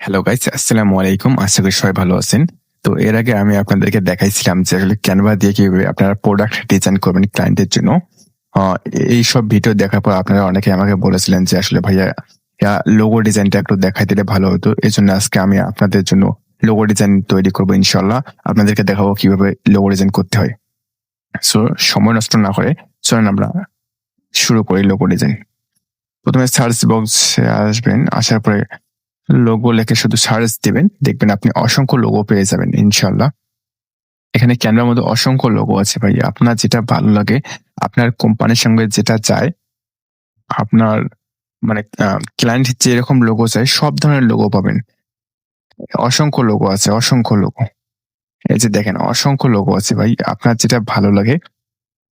Hello guys আসসালামু আলাইকুম আশা করি সবাই ভালো আছেন। তো এর আগে আমি আপনাদেরকে দেখাইছিলাম যে আসলে ক্যানভা দিয়ে কীভাবে আপনারা প্রোডাক্ট ডিজাইন করবেন ক্লায়েন্টের জন্য। এই সব ভিডিও দেখার পর আপনারা অনেকে আমাকে বলেছিলেন যে আসলে ভাইয়া লোগো ডিজাইনটা একটু দেখাই দিলে ভালো হতো। এই জন্য আজকে আমি আপনাদের জন্য লোগো ডিজাইন তৈরি করব ইনশাল্লাহ আপনাদেরকে দেখাবো কীভাবে লোগো ডিজাইন করতে হয়। সো সময় নষ্ট না করে চলেন আমরা শুরু করি লোগো ডিজাইন প্রথমে সার্চ বক্সে আসবেন। আসার পরে লোগো লেখে শুধু সার্চ দেবেন, দেখবেন আপনি অসংখ্য লোগো পেয়ে যাবেন ইনশাল্লাহ এখানে ক্যানভার মধ্যে অসংখ্য লোগো আছে ভাই আপনার যেটা ভালো লাগে, আপনার কোম্পানির সঙ্গে যেটা চায়, আপনার মানে ক্লায়েন্ট যেরকম লোগো চায়, সব ধরনের লোগো পাবেন। অসংখ্য লোগো আছে, অসংখ্য লোগো। এই যে দেখেন, অসংখ্য লোগো আছে ভাই। আপনার যেটা ভালো লাগে,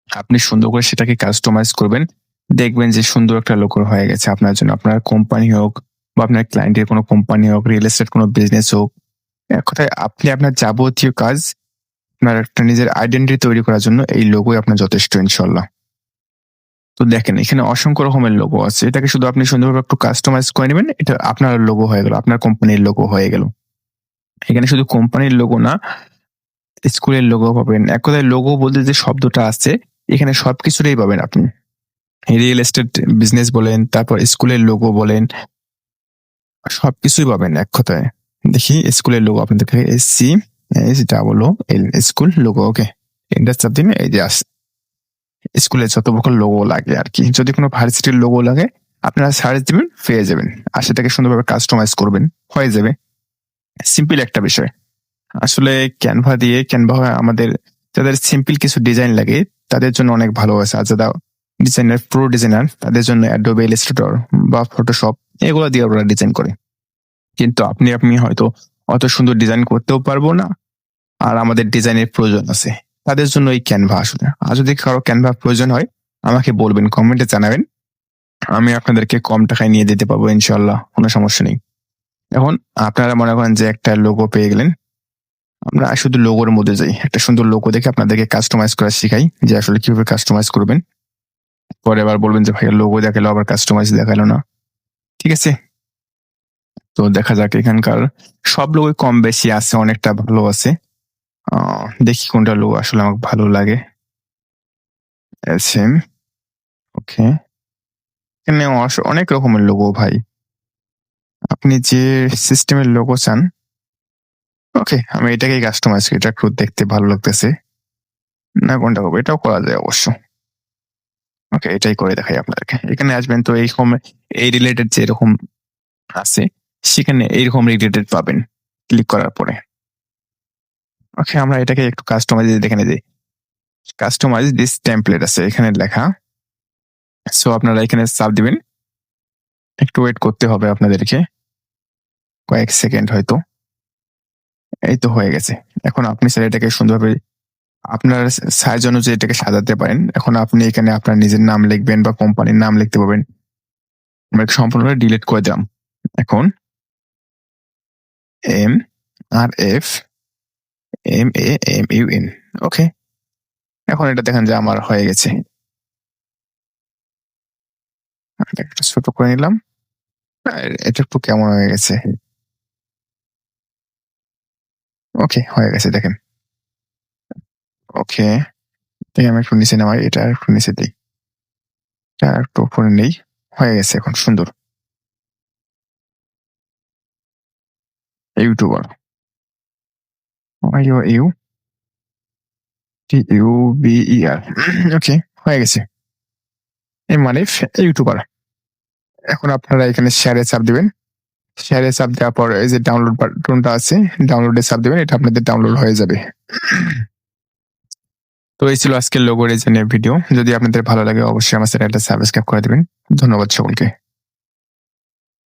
আপনি সুন্দর করে সেটাকে কাস্টমাইজ করবেন। দেখবেন যে সুন্দর একটা লোগো হয়ে গেছে আপনার জন্য। আপনার কোম্পানি হোক বা আপনার ক্লায়েন্টের কোনো কোম্পানি হোক রিয়েল এস্টেট কোনো বিজনেস হোক, এক কথায় আপনি আপনার যাবতীয় কাজ, আপনার একটা নিজের আইডেন্টিটি তৈরি করার জন্য এই লোগোই আপনার যথেষ্ট ইনশাল্লাহ তো দেখেন, এখানে অসংখ্য রকমের লোগো আছে। এটাকে শুধু আপনি সুন্দরভাবে একটু কাস্টমাইজ করে নেবেন, এটা আপনার লোগো হয়ে গেল, আপনার কোম্পানির লোগো হয়ে গেল। এখানে শুধু কোম্পানির লোগো না স্কুলের লোগো পাবেন। এক কথায় লোগো বলতে যে শব্দটা আছে, এখানে সবকিছুরই পাবেন আপনি। রিয়েল এস্টেট বিজনেস বলেন, তারপর স্কুলের লোগো বলেন সবকিছুই পাবেন এক কথায়। দেখি, স্কুলের লোগো আপনাদেরকে S C S double L school logo okay enter দিন এই যে আসে স্কুলের যত প্রকার লোগো লাগে আর কি। যদি কোনো ভার্সিটির লোগো লাগে, আপনারা সার্চ দেবেন, পেয়ে যাবেন। আর সেটাকে সুন্দরভাবে কাস্টমাইজ করবেন, হয়ে যাবে। সিম্পল একটা বিষয়। আসলে ক্যানভা দিয়ে ক্যানভা আমাদের যাদের সিম্পল কিছু ডিজাইন লাগে, তাদের জন্য অনেক ভালো আছে। আর যারা ডিজাইনার প্রো ডিজাইনার তাদের জন্য অ্যাডোবে ইলাস্ট্রেটর বা ফটোশপ এগুলো দিয়ে ওরা ডিজাইন করে। কিন্তু আপনি আপনি হয়তো অত সুন্দর ডিজাইন করতেও পারব না, আর আমাদের ডিজাইনের প্রয়োজন আছে। তাদের জন্য এই ক্যানভা আসলে। আর যদি কারও ক্যানভা প্রয়োজন হয়, আমাকে বলবেন কমেন্টে জানাবেন। আমি আপনাদেরকে কম টাকায় নিয়ে দিতে পারব ইনশাল্লাহ কোনো সমস্যা নেই। এখন আপনারা মনে করেন যে একটা লোগো পেয়ে গেলেন। আমরা শুধু লোগোর মধ্যে যাই। একটা সুন্দর লোগো দেখে আপনাদেরকে কাস্টমাইজ করা শিখাই যে আসলে কীভাবে কাস্টমাইজ করবেন। পরে আবার বলবেন যে, ভাইয়া লোগো দেখাল, আবার কাস্টমাইজ দেখাল না। ঠিক আছে? তো দেখা যাক এখানকার সব লোগোই কম বেশি আছে, অনেকটা ভালো আছে। দেখি কোনটা লোগো আসলে আমাকে ভালো লাগে। ওকে এখানে অনেক রকমের লোগো ভাই। আপনি যে সিস্টেমের লোগো চান। ওকে আমি এটাকেই কাস্টমাইজ করি, এটা একটু দেখতে ভালো লাগতেছে। না, কোনটা করব? এটাও করা যায় অবশ্য। ওকে এটাই করে দেখাই আপনাদেরকে। এখানে আসবেন তো এই এইরকম এই রিলেটেড যে এরকম আছে, সেখানে এইরকম রিলেটেড পাবেন ক্লিক করার পরে। ওকে আমরা এটাকে একটু কাস্টমাইজ দেখে যাই কাস্টমাইজ দিস টেমপ্লেট আছে, এখানে লেখা। সো আপনারা এখানে চাপ দিবেন। একটু ওয়েট করতে হবে আপনাদেরকে। কয়েক সেকেন্ড হয়তো। এই তো হয়ে গেছে। এখন আপনি স্যার এটাকে সুন্দরভাবে, আপনার সাইজ অনুযায়ী এটাকে সাজাতে পারেন। এখন আপনি এখানে আপনার নিজের নাম লিখবেন বা কোম্পানির নাম লিখতে পারবেন। আমরা এটা সম্পূর্ণভাবে ডিলিট করে দিলাম। এখন M R F M A M U N okay এখন এটা দেখেন যে আমার হয়ে গেছে। ছোট করে নিলাম। এটা একটু কেমন হয়ে গেছে? ওকে হয়ে গেছে, দেখেন। ওকে আমি একটু নিচে নামাই, এটা একটু নিচে দিই। এটা একটু উপরে নেই। হয়ে গেছে এখন, সুন্দর। YouTuber. U T U B E R okay হয়ে গেছে। এই মানে ইউটিউবার। এখন আপনারা এখানে শেয়ারে চাপ দিবেন। শেয়ারে চাপ দেওয়ার পর এই যে ডাউনলোড বাটনটা আছে ডাউনলোডে চাপ দিবেন, এটা আপনাদের ডাউনলোড হয়ে যাবে। তো এই ছিল আজকের লোগো রেজেনের ভিডিও যদি আপনাদের ভালো লাগে, অবশ্যই আমার চ্যানেলটা সাবস্ক্রাইব করে দেবেন। ধন্যবাদ সকলকে।